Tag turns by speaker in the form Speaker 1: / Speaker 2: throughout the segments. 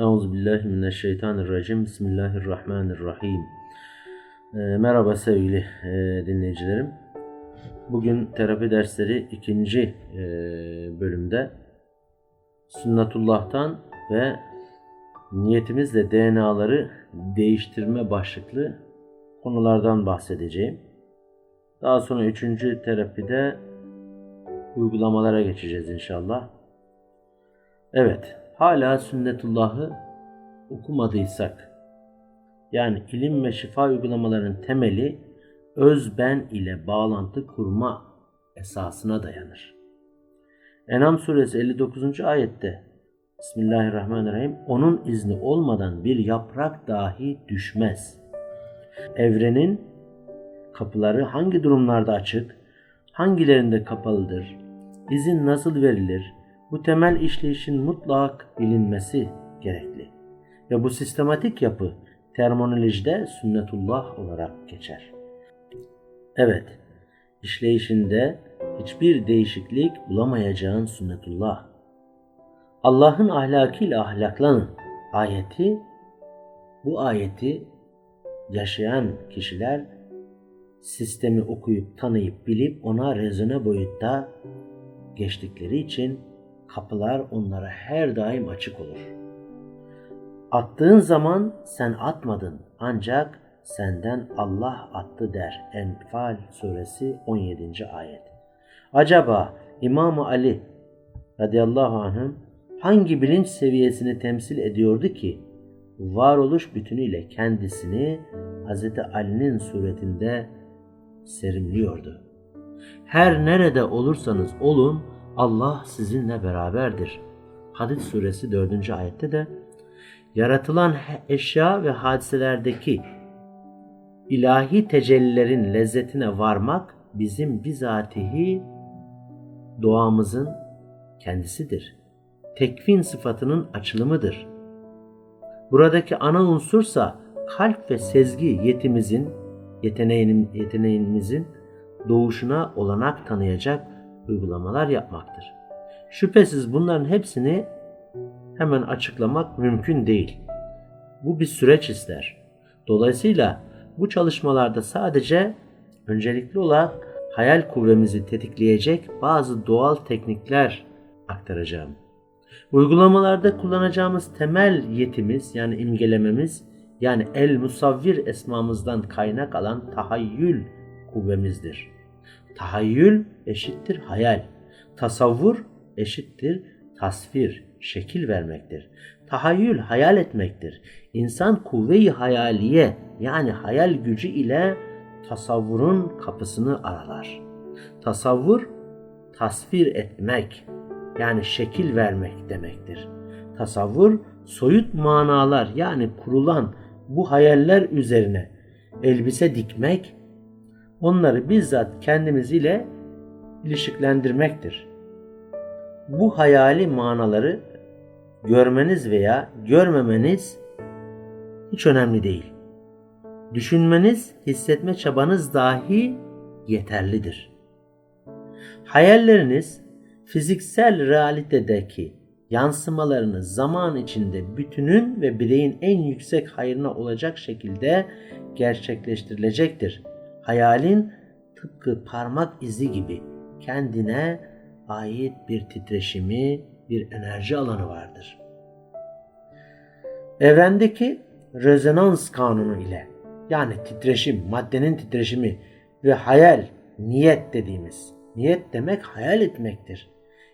Speaker 1: Euzubillahimineşşeytanirracim. Bismillahirrahmanirrahim. Ee, merhaba sevgili e, dinleyicilerim. Bugün terapi dersleri ikinci e, bölümde sünnetullah'tan ve niyetimizle DNA'ları değiştirme başlıklı konulardan bahsedeceğim. Daha sonra üçüncü terapide uygulamalara geçeceğiz inşallah. Evet, hala sünnetullahı okumadıysak, yani ilim ve şifa uygulamaların temeli öz ben ile bağlantı kurma esasına dayanır. Enam suresi 59. ayette Bismillahirrahmanirrahim onun izni olmadan bir yaprak dahi düşmez. Evrenin kapıları hangi durumlarda açık, hangilerinde kapalıdır, izin nasıl verilir, bu temel işleyişin mutlak bilinmesi gerekli. Ve bu sistematik yapı terminolojide sünnetullah olarak geçer. Evet, işleyişinde hiçbir değişiklik bulamayacağın sünnetullah. Allah'ın ahlakıyla ahlaklanın ayeti, bu ayeti yaşayan kişiler sistemi okuyup tanıyıp bilip ona rezone boyutta geçtikleri için kapılar onlara her daim açık olur. Attığın zaman sen atmadın ancak senden Allah attı der. Enfal suresi 17. ayet. Acaba İmam Ali radıyallahu anh'ın hangi bilinç seviyesini temsil ediyordu ki varoluş bütünüyle kendisini Hz. Ali'nin suretinde serimliyordu. Her nerede olursanız olun Allah sizinle beraberdir. Hadid suresi 4. ayette de yaratılan eşya ve hadiselerdeki ilahi tecellilerin lezzetine varmak bizim bizatihi doğamızın kendisidir. Tekvin sıfatının açılımıdır. Buradaki ana unsursa kalp ve sezgi yetimizin, yeteneğimizin doğuşuna olanak tanıyacak uygulamalar yapmaktır. Şüphesiz bunların hepsini hemen açıklamak mümkün değil. Bu bir süreç ister. Dolayısıyla bu çalışmalarda sadece öncelikli olarak hayal kuvvemizi tetikleyecek bazı doğal teknikler aktaracağım. Uygulamalarda kullanacağımız temel yetimiz yani imgelememiz yani el musavvir esmamızdan kaynak alan tahayyül kuvvemizdir. Tahayyül eşittir hayal. Tasavvur eşittir tasvir, şekil vermektir. Tahayyül hayal etmektir. İnsan kuvve-i hayaliye yani hayal gücü ile tasavvurun kapısını aralar. Tasavvur tasvir etmek yani şekil vermek demektir. Tasavvur soyut manalar yani kurulan bu hayaller üzerine elbise dikmek onları bizzat kendimiz ile ilişkilendirmektir. Bu hayali manaları görmeniz veya görmemeniz hiç önemli değil. Düşünmeniz, hissetme çabanız dahi yeterlidir. Hayalleriniz fiziksel realitedeki yansımalarını zaman içinde bütünün ve bireyin en yüksek hayrına olacak şekilde gerçekleştirilecektir hayalin tıpkı parmak izi gibi kendine ait bir titreşimi, bir enerji alanı vardır. Evrendeki rezonans kanunu ile yani titreşim, maddenin titreşimi ve hayal, niyet dediğimiz, niyet demek hayal etmektir.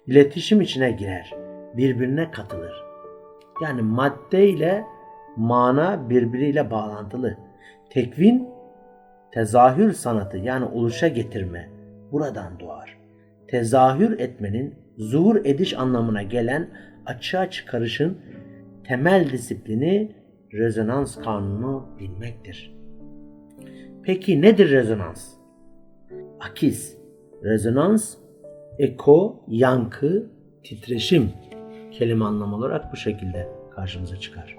Speaker 1: İletişim içine girer, birbirine katılır. Yani madde ile mana birbiriyle bağlantılı. Tekvin tezahür sanatı yani oluşa getirme buradan doğar. Tezahür etmenin zuhur ediş anlamına gelen açığa çıkarışın temel disiplini rezonans kanunu bilmektir. Peki nedir rezonans? Akis, rezonans, eko, yankı, titreşim kelime anlamı olarak bu şekilde karşımıza çıkar.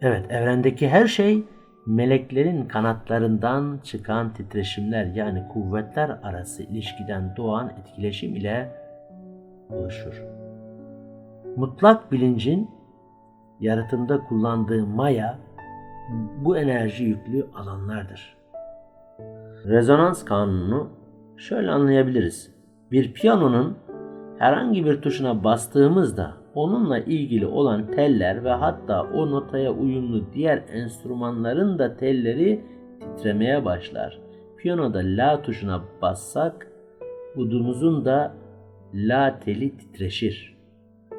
Speaker 1: Evet, evrendeki her şey meleklerin kanatlarından çıkan titreşimler yani kuvvetler arası ilişkiden doğan etkileşim ile oluşur. Mutlak bilincin yaratımda kullandığı maya bu enerji yüklü alanlardır. Rezonans kanunu şöyle anlayabiliriz. Bir piyanonun herhangi bir tuşuna bastığımızda onunla ilgili olan teller ve hatta o notaya uyumlu diğer enstrümanların da telleri titremeye başlar. Piyanoda la tuşuna bassak udumuzun da la teli titreşir.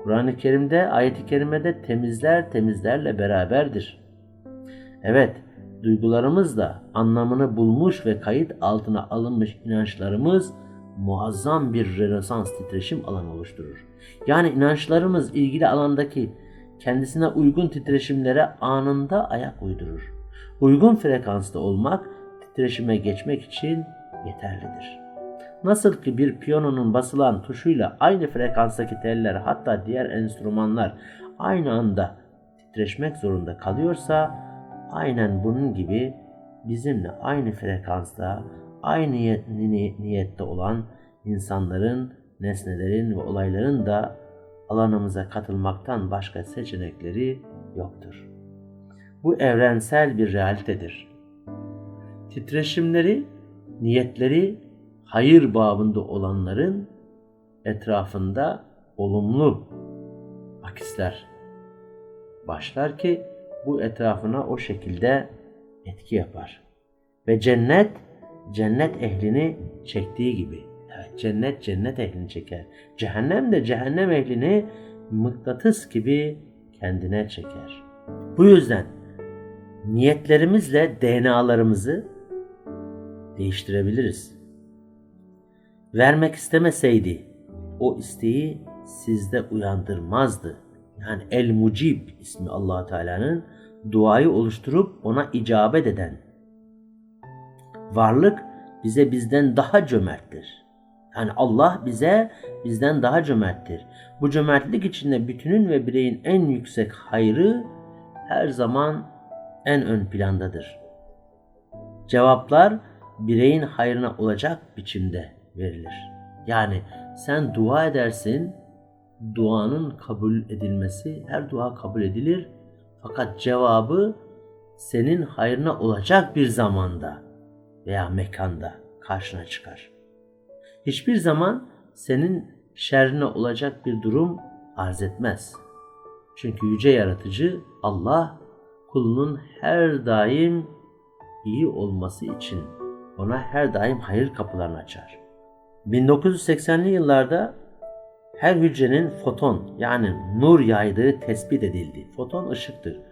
Speaker 1: Kur'an-ı Kerim'de ayet-i kerimede temizler temizlerle beraberdir. Evet, duygularımız da anlamını bulmuş ve kayıt altına alınmış inançlarımız muazzam bir Rönesans titreşim alanı oluşturur. Yani inançlarımız ilgili alandaki kendisine uygun titreşimlere anında ayak uydurur. Uygun frekansta olmak titreşime geçmek için yeterlidir. Nasıl ki bir piyanonun basılan tuşuyla aynı frekanstaki teller hatta diğer enstrümanlar aynı anda titreşmek zorunda kalıyorsa aynen bunun gibi bizimle aynı frekansta, aynı niyette olan insanların, nesnelerin ve olayların da alanımıza katılmaktan başka seçenekleri yoktur. Bu evrensel bir realitedir. Titreşimleri, niyetleri hayır babında olanların etrafında olumlu akisler başlar ki bu etrafına o şekilde etki yapar. Ve cennet cennet ehlini çektiği gibi. Evet, cennet cennet ehlini çeker. Cehennem de cehennem ehlini mıknatıs gibi kendine çeker. Bu yüzden niyetlerimizle DNA'larımızı değiştirebiliriz. Vermek istemeseydi o isteği sizde uyandırmazdı. Yani El Mucib ismi allah Teala'nın duayı oluşturup ona icabet eden varlık bize bizden daha cömerttir. Yani Allah bize bizden daha cömerttir. Bu cömertlik içinde bütünün ve bireyin en yüksek hayrı her zaman en ön plandadır. Cevaplar bireyin hayrına olacak biçimde verilir. Yani sen dua edersin, duanın kabul edilmesi, her dua kabul edilir. Fakat cevabı senin hayrına olacak bir zamanda veya mekanda karşına çıkar. Hiçbir zaman senin şerrine olacak bir durum arz etmez. Çünkü yüce yaratıcı Allah kulunun her daim iyi olması için ona her daim hayır kapılarını açar. 1980'li yıllarda her hücrenin foton yani nur yaydığı tespit edildi. Foton ışıktır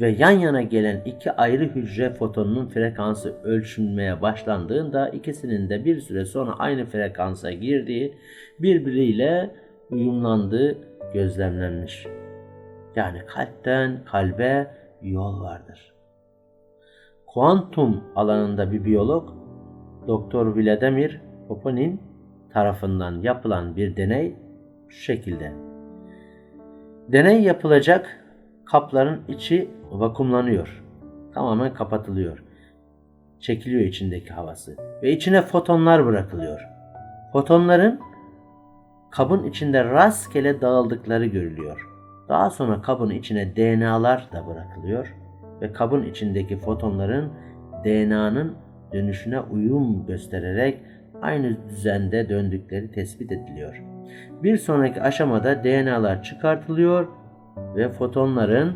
Speaker 1: ve yan yana gelen iki ayrı hücre fotonunun frekansı ölçülmeye başlandığında ikisinin de bir süre sonra aynı frekansa girdiği, birbiriyle uyumlandığı gözlemlenmiş. Yani kalpten kalbe yol vardır. Kuantum alanında bir biyolog Doktor Vladimir Poponin tarafından yapılan bir deney şu şekilde. Deney yapılacak kapların içi vakumlanıyor. Tamamen kapatılıyor. Çekiliyor içindeki havası ve içine fotonlar bırakılıyor. Fotonların kabın içinde rastgele dağıldıkları görülüyor. Daha sonra kabın içine DNA'lar da bırakılıyor ve kabın içindeki fotonların DNA'nın dönüşüne uyum göstererek aynı düzende döndükleri tespit ediliyor. Bir sonraki aşamada DNA'lar çıkartılıyor ve fotonların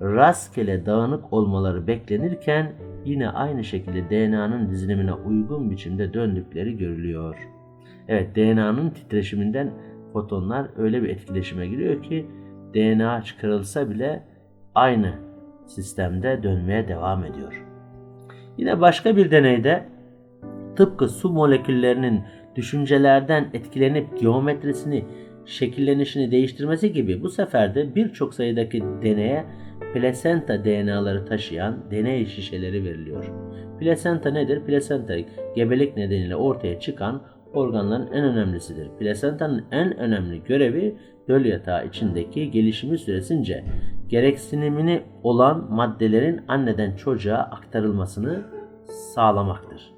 Speaker 1: rastgele dağınık olmaları beklenirken yine aynı şekilde DNA'nın dizilimine uygun biçimde döndükleri görülüyor. Evet DNA'nın titreşiminden fotonlar öyle bir etkileşime giriyor ki DNA çıkarılsa bile aynı sistemde dönmeye devam ediyor. Yine başka bir deneyde tıpkı su moleküllerinin düşüncelerden etkilenip geometrisini, şekillenişini değiştirmesi gibi bu sefer de birçok sayıdaki deneye plasenta DNA'ları taşıyan deney şişeleri veriliyor. Plasenta nedir? Plasenta gebelik nedeniyle ortaya çıkan organların en önemlisidir. Plasentanın en önemli görevi döl yatağı içindeki gelişimi süresince gereksinimini olan maddelerin anneden çocuğa aktarılmasını sağlamaktır.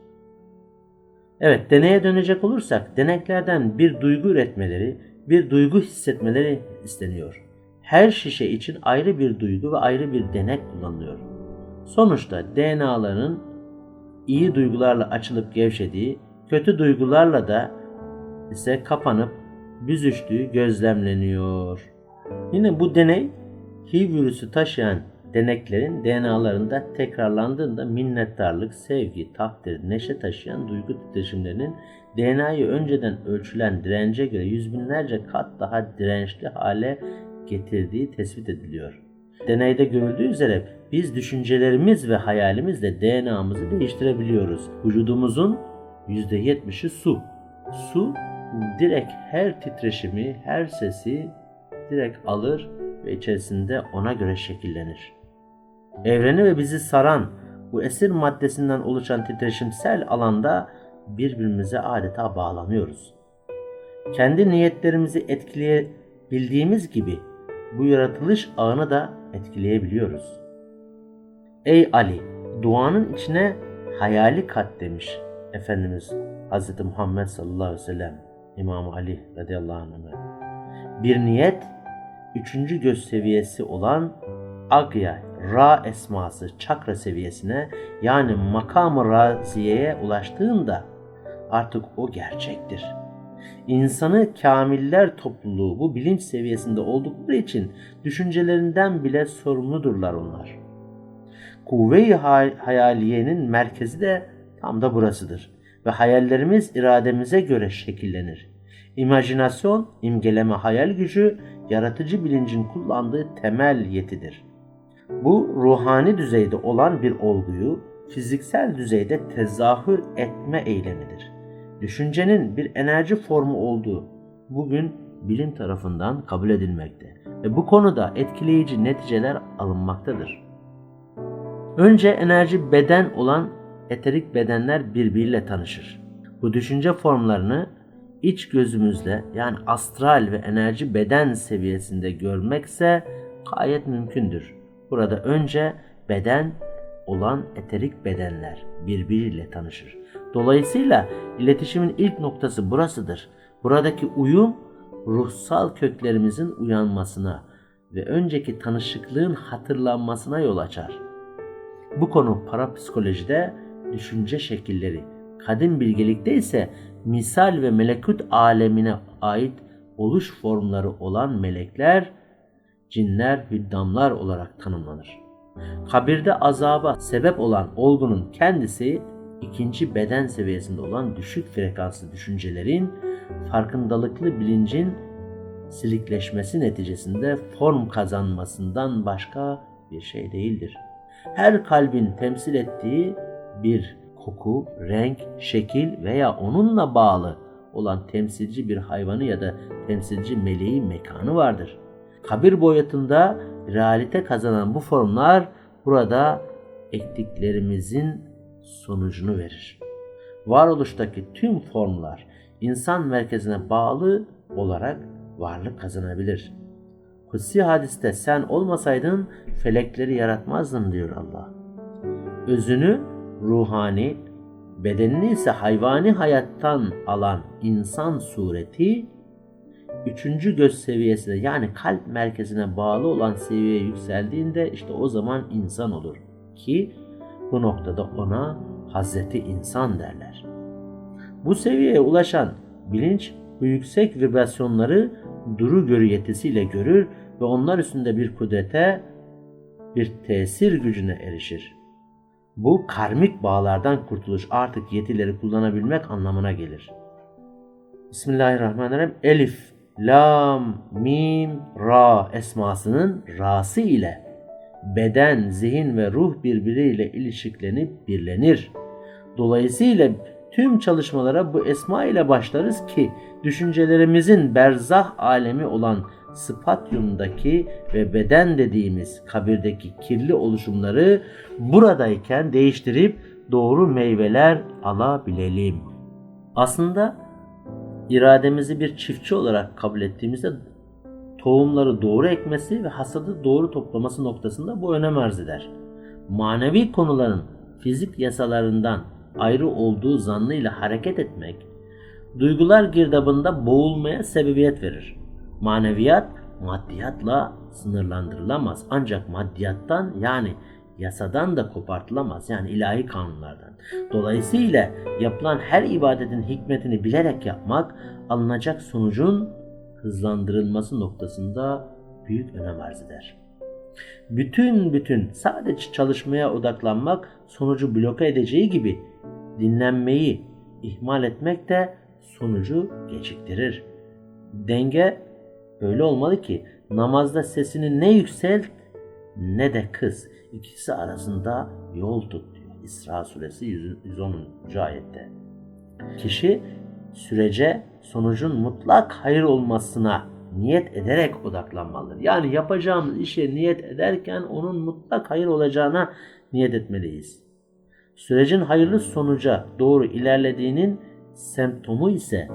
Speaker 1: Evet, deneye dönecek olursak deneklerden bir duygu üretmeleri, bir duygu hissetmeleri isteniyor. Her şişe için ayrı bir duygu ve ayrı bir denek kullanılıyor. Sonuçta DNA'ların iyi duygularla açılıp gevşediği, kötü duygularla da ise kapanıp büzüştüğü gözlemleniyor. Yine bu deney HIV virüsü taşıyan deneklerin DNA'larında tekrarlandığında minnettarlık, sevgi, takdir, neşe taşıyan duygu titreşimlerinin DNA'yı önceden ölçülen dirence göre yüz binlerce kat daha dirençli hale getirdiği tespit ediliyor. Deneyde görüldüğü üzere biz düşüncelerimiz ve hayalimizle DNA'mızı değiştirebiliyoruz. Vücudumuzun %70'i su. Su direkt her titreşimi, her sesi direkt alır ve içerisinde ona göre şekillenir. Evreni ve bizi saran bu esir maddesinden oluşan titreşimsel alanda birbirimize adeta bağlanıyoruz. Kendi niyetlerimizi etkileyebildiğimiz gibi bu yaratılış ağını da etkileyebiliyoruz. Ey Ali, duanın içine hayali kat demiş Efendimiz Hz. Muhammed sallallahu aleyhi ve sellem İmam Ali radıyallahu anh'a. Bir niyet, üçüncü göz seviyesi olan Agya, Ra esması çakra seviyesine yani makam-ı raziyeye ulaştığında artık o gerçektir. İnsanı kamiller topluluğu bu bilinç seviyesinde oldukları için düşüncelerinden bile sorumludurlar onlar. Kuvve-i hayaliyenin merkezi de tam da burasıdır ve hayallerimiz irademize göre şekillenir. İmajinasyon, imgeleme hayal gücü, yaratıcı bilincin kullandığı temel yetidir. Bu ruhani düzeyde olan bir olguyu fiziksel düzeyde tezahür etme eylemidir. Düşüncenin bir enerji formu olduğu bugün bilim tarafından kabul edilmekte ve bu konuda etkileyici neticeler alınmaktadır. Önce enerji beden olan eterik bedenler birbiriyle tanışır. Bu düşünce formlarını iç gözümüzle yani astral ve enerji beden seviyesinde görmekse gayet mümkündür. Burada önce beden olan eterik bedenler birbiriyle tanışır. Dolayısıyla iletişimin ilk noktası burasıdır. Buradaki uyum ruhsal köklerimizin uyanmasına ve önceki tanışıklığın hatırlanmasına yol açar. Bu konu parapsikolojide düşünce şekilleri, kadim bilgelikte ise misal ve melekut alemine ait oluş formları olan melekler, cinler, hüddamlar olarak tanımlanır. Kabirde azaba sebep olan olgunun kendisi ikinci beden seviyesinde olan düşük frekanslı düşüncelerin farkındalıklı bilincin silikleşmesi neticesinde form kazanmasından başka bir şey değildir. Her kalbin temsil ettiği bir koku, renk, şekil veya onunla bağlı olan temsilci bir hayvanı ya da temsilci meleği mekanı vardır. Kabir boyutunda realite kazanan bu formlar burada ektiklerimizin sonucunu verir. Varoluştaki tüm formlar insan merkezine bağlı olarak varlık kazanabilir. Kutsi hadiste sen olmasaydın felekleri yaratmazdın diyor Allah. Özünü ruhani, bedenini ise hayvani hayattan alan insan sureti üçüncü göz seviyesine yani kalp merkezine bağlı olan seviyeye yükseldiğinde işte o zaman insan olur ki bu noktada ona Hazreti İnsan derler. Bu seviyeye ulaşan bilinç bu yüksek vibrasyonları duru görü yetisiyle görür ve onlar üstünde bir kudrete, bir tesir gücüne erişir. Bu karmik bağlardan kurtuluş artık yetileri kullanabilmek anlamına gelir. Bismillahirrahmanirrahim. Elif, Lam, Mim, Ra esmasının rası ile beden, zihin ve ruh birbiriyle ilişkilenip birlenir. Dolayısıyla tüm çalışmalara bu esma ile başlarız ki düşüncelerimizin berzah alemi olan spatyumdaki ve beden dediğimiz kabirdeki kirli oluşumları buradayken değiştirip doğru meyveler alabilelim. Aslında irademizi bir çiftçi olarak kabul ettiğimizde tohumları doğru ekmesi ve hasadı doğru toplaması noktasında bu önem arz eder. Manevi konuların fizik yasalarından ayrı olduğu zannıyla hareket etmek, duygular girdabında boğulmaya sebebiyet verir. Maneviyat, maddiyatla sınırlandırılamaz. Ancak maddiyattan yani yasadan da kopartılamaz. Yani ilahi kanunlardan. Dolayısıyla yapılan her ibadetin hikmetini bilerek yapmak alınacak sonucun hızlandırılması noktasında büyük önem arz eder. Bütün bütün sadece çalışmaya odaklanmak sonucu bloke edeceği gibi dinlenmeyi ihmal etmek de sonucu geciktirir. Denge öyle olmalı ki namazda sesini ne yükselt ne de kız. İkisi arasında yol tut diyor. İsra suresi 110. ayette. Kişi sürece sonucun mutlak hayır olmasına niyet ederek odaklanmalıdır. Yani yapacağımız işe niyet ederken onun mutlak hayır olacağına niyet etmeliyiz. Sürecin hayırlı sonuca doğru ilerlediğinin semptomu ise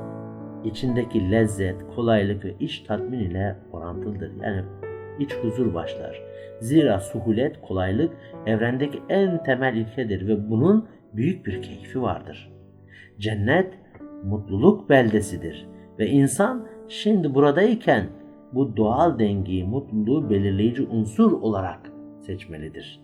Speaker 1: içindeki lezzet, kolaylık ve iç tatmin ile orantılıdır. Yani iç huzur başlar. Zira suhulet, kolaylık evrendeki en temel ilkedir ve bunun büyük bir keyfi vardır. Cennet mutluluk beldesidir ve insan şimdi buradayken bu doğal dengeyi, mutluluğu belirleyici unsur olarak seçmelidir.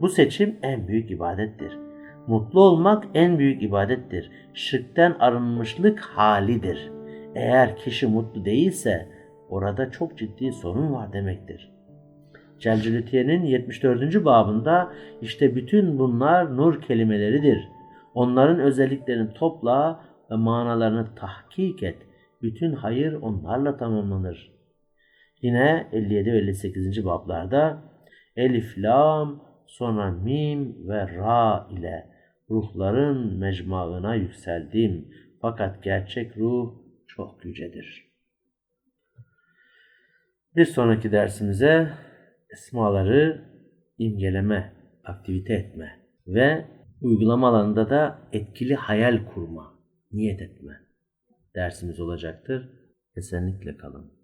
Speaker 1: Bu seçim en büyük ibadettir. Mutlu olmak en büyük ibadettir. Şirkten arınmışlık halidir. Eğer kişi mutlu değilse orada çok ciddi sorun var demektir. Celcülitiye'nin 74. babında işte bütün bunlar nur kelimeleridir. Onların özelliklerini topla ve manalarını tahkik et. Bütün hayır onlarla tamamlanır. Yine 57 ve 58. bablarda Elif, Lam, sonra Mim ve Ra ile ruhların mecmuağına yükseldim. Fakat gerçek ruh çok yücedir. Bir sonraki dersimize esmaları imgeleme, aktivite etme ve uygulama alanında da etkili hayal kurma, niyet etme dersimiz olacaktır. Esenlikle kalın.